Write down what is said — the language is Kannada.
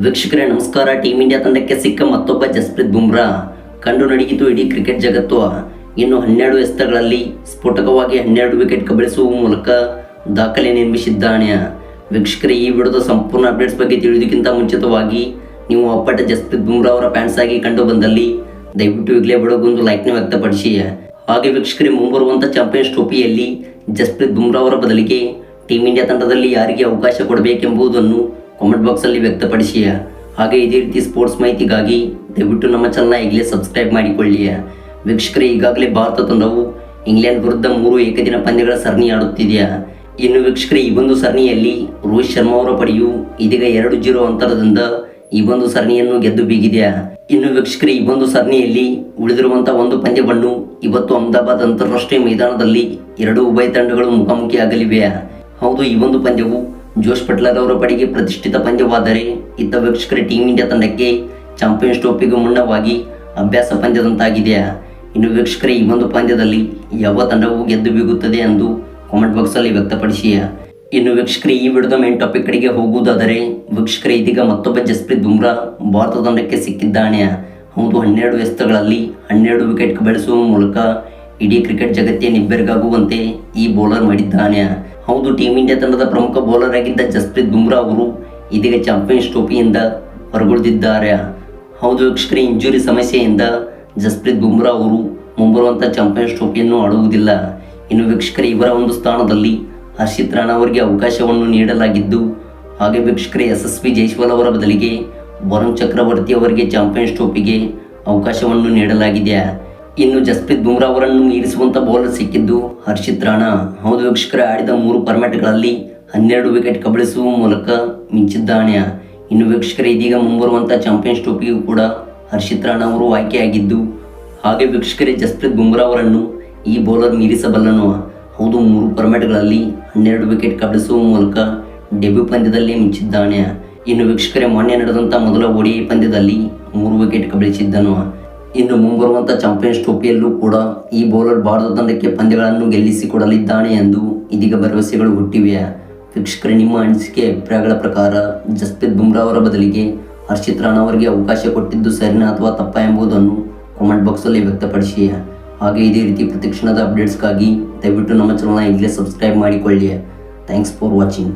ವೀಕ್ಷಕರೇ, ನಮಸ್ಕಾರ. ಟೀಮ್ ಇಂಡಿಯಾ ತಂಡಕ್ಕೆ ಸಿಕ್ಕ ಮತ್ತೊಬ್ಬ ಜಸ್ಪ್ರೀತ್ ಬುಮ್ರಾ. ಕಂಡು ನಡಗಿತು ಇಡೀ ಕ್ರಿಕೆಟ್ ಜಗತ್ತು. ಇನ್ನು ಹನ್ನೆರಡು ಎಸ್ತಗಳಲ್ಲಿ ಸ್ಫೋಟಕವಾಗಿ ಹನ್ನೆರಡು ವಿಕೆಟ್ ಕಬಳಿಸುವ ಮೂಲಕ ದಾಖಲೆ ನಿರ್ಮಿಸಿದ್ದಾನೆ. ವೀಕ್ಷಕರೇ, ಈ ವಿಡಿಯೋದ ಸಂಪೂರ್ಣ ಅಪ್ಡೇಟ್ಸ್ ಬಗ್ಗೆ ತಿಳಿಯೋದಕ್ಕಿಂತ ಮುಂಚಿತವಾಗಿ ನೀವು ಅಪ್ಪಟ ಜಸ್ಪ್ರೀತ್ ಬುಮ್ರಾ ಅವರ ಫ್ಯಾನ್ಸ್ ಆಗಿ ಕಂಡು ಬಂದಲ್ಲಿ ದಯವಿಟ್ಟು ಈಗಲೇ ಬಿಡೋಗೊಂದು ಲೈಕ್ನ ವ್ಯಕ್ತಪಡಿಸಿ. ಹಾಗೆ ವೀಕ್ಷಕರೇ ಮುಂಬರುವಂಥ ಚಾಂಪಿಯನ್ಸ್ ಟ್ರೋಫಿಯಲ್ಲಿ ಜಸ್ಪ್ರೀತ್ ಬುಮ್ರಾ ಅವರ ಬದಲಿಗೆ ಟೀಮ್ ಇಂಡಿಯಾ ತಂಡದಲ್ಲಿ ಯಾರಿಗೆ ಅವಕಾಶ ಕೊಡಬೇಕೆಂಬುದನ್ನು ಕಾಮೆಂಟ್ ಬಾಕ್ಸಲ್ಲಿ ವ್ಯಕ್ತಪಡಿಸಿ ಹಾಗೆ ಇದೇ ರೀತಿ ಸ್ಪೋರ್ಟ್ಸ್ ಮಾಹಿತಿಗಾಗಿ ದಯವಿಟ್ಟು ನಮ್ಮ ಚಾನಲ್ನ ಈಗಲೇ ಸಬ್ಸ್ಕ್ರೈಬ್ ಮಾಡಿಕೊಳ್ಳಿ ವೀಕ್ಷಕರೇ, ಈಗಾಗಲೇ ಭಾರತ ತಂಡವು ಇಂಗ್ಲೆಂಡ್ ವಿರುದ್ಧ ಮೂರು ಏಕದಿನ ಪಂದ್ಯಗಳ ಸರಣಿ ಆಡುತ್ತಿದೆಯಾ. ಇನ್ನು ವೀಕ್ಷಕರೇ, ಈ ಒಂದು ಸರಣಿಯಲ್ಲಿ ರೋಹಿತ್ ಶರ್ಮಾ ಅವರ ಪಡೆಯು ಇದೀಗ ಎರಡು ಜೀರೋ ಅಂತರದಿಂದ ಈ ಒಂದು ಸರಣಿಯನ್ನು ಗೆದ್ದು ಬೀಗಿದೆಯಾ ಇನ್ನು ವೀಕ್ಷಕರೇ, ಈ ಒಂದು ಸರಣಿಯಲ್ಲಿ ಉಳಿದಿರುವಂತಹ ಒಂದು ಪಂದ್ಯವನ್ನು ಇವತ್ತು ಅಹಮದಾಬಾದ್ ಅಂತಾರಾಷ್ಟ್ರೀಯ ಮೈದಾನದಲ್ಲಿ ಎರಡು ಉಭಯ ತಂಡಗಳು ಮುಖಾಮುಖಿಯಾಗಲಿವೆ ಹೌದು, ಈ ಒಂದು ಪಂದ್ಯವು ಜೋಶ್ ಪಟ್ಲರ್ ಅವರ ಪಡೆಗೆ ಪ್ರತಿಷ್ಠಿತ ಪಂದ್ಯವಾದರೆ ಇತ್ತ ವೀಕ್ಷಕರ ಟೀಮ್ ಇಂಡಿಯಾ ತಂಡಕ್ಕೆ ಚಾಂಪಿಯನ್ಸ್ ಟ್ರೋಫಿಗೂ ಮುನ್ನವಾಗಿ ಅಭ್ಯಾಸ ಪಂದ್ಯದಂತಾಗಿದೆ. ಇನ್ನು ವೀಕ್ಷಕರ, ಈ ಒಂದು ಪಂದ್ಯದಲ್ಲಿ ಯಾವ ತಂಡವು ಗೆದ್ದು ಬೀಗುತ್ತದೆ ಎಂದು ಕಾಮೆಂಟ್ ಬಾಕ್ಸಲ್ಲಿ ವ್ಯಕ್ತಪಡಿಸಿ. ಇನ್ನು ವೀಕ್ಷಕರೇ, ಈ ವಿಡಿಯೋದ ಮೇನ್ ಟಾಪಿಕ್ ಕಡೆಗೆ ಹೋಗುವುದಾದರೆ, ವೀಕ್ಷಕರೇ, ಇದೀಗ ಮತ್ತೊಬ್ಬ ಜಸ್ಪ್ರೀತ್ ಬುಮ್ರಾ ಭಾರತ ತಂಡಕ್ಕೆ ಸಿಕ್ಕಿದ್ದಾನೆ. ಹೌದು, ಹನ್ನೆರಡು ಎಸ್ತಗಳಲ್ಲಿ ಹನ್ನೆರಡು ವಿಕೆಟ್ ಬೆಳೆಸುವ ಮೂಲಕ ಇಡೀ ಕ್ರಿಕೆಟ್ ಜಗತ್ತಿನ ನಿಬ್ಬೆರಗಾಗುವಂತೆ ಈ ಬೌಲರ್ ಮಾಡಿದ್ದಾನೆ. ಹೌದು ಟೀಮ್ ಇಂಡಿಯಾ ತಂಡದ ಪ್ರಮುಖ ಬೌಲರ್ ಆಗಿದ್ದ ಜಸ್ಪ್ರೀತ್ ಬುಮ್ರಾ ಅವರು ಇದೀಗ ಚಾಂಪಿಯನ್ಸ್ ಟ್ರೋಫಿಯಿಂದ ಹೊರಗುಳಿದಿದ್ದಾರೆ. ಹೌದು ವೀಕ್ಷಕರೇ ಇಂಜುರಿ ಸಮಸ್ಯೆಯಿಂದ ಜಸ್ಪ್ರೀತ್ ಬುಮ್ರಾ ಅವರು ಮುಂಬರುವಂಥ ಚಾಂಪಿಯನ್ಸ್ ಟ್ರೋಫಿಯನ್ನು ಆಡುವುದಿಲ್ಲ. ಇನ್ನು ವೀಕ್ಷಕರೇ, ಇವರ ಒಂದು ಸ್ಥಾನದಲ್ಲಿ ಹರ್ಷಿತ್ ರಾಣಾ ಅವರಿಗೆ ಅವಕಾಶವನ್ನು ನೀಡಲಾಗಿದ್ದು, ಹಾಗೆ ವೀಕ್ಷಕರೇ, ಯಶಸ್ವಿ ಜೈಸ್ವಾಲ್ ಅವರ ಬದಲಿಗೆ ವರುಣ್ ಚಕ್ರವರ್ತಿ ಅವರಿಗೆ ಚಾಂಪಿಯನ್ಸ್ ಟ್ರೋಫಿಗೆ ಅವಕಾಶವನ್ನು ನೀಡಲಾಗಿದೆ. ಇನ್ನು ಜಸ್ಪ್ರೀತ್ ಬುಮ್ರಾ ಅವರನ್ನು ಮೀರಿಸುವಂತ ಬೌಲರ್ ಸಿಕ್ಕಿದ್ದು ಹರ್ಷಿತ್ ರಾಣಾ. ಹೌದು ವೀಕ್ಷಕರೇ, ಆಡಿದ ಮೂರು ಫಾರ್ಮ್ಯಾಟ್ಗಳಲ್ಲಿ ಹನ್ನೆರಡು ವಿಕೆಟ್ ಕಬಳಿಸುವ ಮೂಲಕ ಮಿಂಚಿದ್ದಾನೆ ಇನ್ನು ವೀಕ್ಷಕರೇ, ಇದೀಗ ಮುಂಬರುವಂಥ ಚಾಂಪಿಯನ್ಸ್ ಟ್ರೋಫಿಗೂ ಕೂಡ ಹರ್ಷಿತ್ ರಾಣಾ ಅವರು ಆಯ್ಕೆಯಾಗಿದ್ದು, ಹಾಗೆ ವೀಕ್ಷಕರೇ, ಜಸ್ಪ್ರೀತ್ ಬುಮ್ರಾ ಅವರನ್ನು ಈ ಬೌಲರ್ ಮೀರಿಸಬಲ್ಲನು? ಹೌದು, ಮೂರು ಫಾರ್ಮ್ಯಾಟ್ಗಳಲ್ಲಿ ಹನ್ನೆರಡು ವಿಕೆಟ್ ಕಬಳಿಸುವ ಮೂಲಕ ಡೆಬ್ಯೂ ಪಂದ್ಯದಲ್ಲಿ ಮಿಂಚಿದ್ದಾನೆ ಇನ್ನು ವೀಕ್ಷಕರೇ, ಮೊನ್ನೆ ನಡೆದಂಥ ಮೊದಲ ಓಡಿಐ ಪಂದ್ಯದಲ್ಲಿ ಮೂರು ವಿಕೆಟ್ ಕಬಳಿಸಿದ್ದನು? ಇನ್ನು ಮುಂಬರುವಂಥ ಚಾಂಪಿಯನ್ಸ್ ಟ್ರೋಫಿಯಲ್ಲೂ ಕೂಡ ಈ ಬೌಲರ್ ಭಾರತ ತಂಡಕ್ಕೆ ಪಂದ್ಯಗಳನ್ನು ಗೆಲ್ಲಿಸಿಕೊಡಲಿದ್ದಾನೆ ಎಂದು ಇದೀಗ ಭರವಸೆಗಳು ಹುಟ್ಟಿವೆ ವೀಕ್ಷಕರೇ, ನಿಮ್ಮ ಅನಿಸಿಕೆ, ಅಭಿಪ್ರಾಯಗಳ ಪ್ರಕಾರ ಜಸ್ಪ್ರೀತ್ ಬುಮ್ರಾ ಅವರ ಬದಲಿಗೆ ಹರ್ಷಿತ್ ರಾಣಾ ಅವರಿಗೆ ಅವಕಾಶ ಕೊಟ್ಟಿದ್ದು ಸರಿನಾ ಅಥವಾ ತಪ್ಪ ಎಂಬುದನ್ನು ಕಾಮೆಂಟ್ ಬಾಕ್ಸಲ್ಲಿ ವ್ಯಕ್ತಪಡಿಸಿ ಹಾಗೆ ಇದೇ ರೀತಿ ಪ್ರತಿಕ್ಷಣದ ಅಪ್ಡೇಟ್ಸ್ಗಾಗಿ ದಯವಿಟ್ಟು ನಮ್ಮ ಚಾನಲ್ನ ಈಗಲೇ ಸಬ್ಸ್ಕ್ರೈಬ್ ಮಾಡಿಕೊಳ್ಳಿ ಥ್ಯಾಂಕ್ಸ್ ಫಾರ್ ವಾಚಿಂಗ್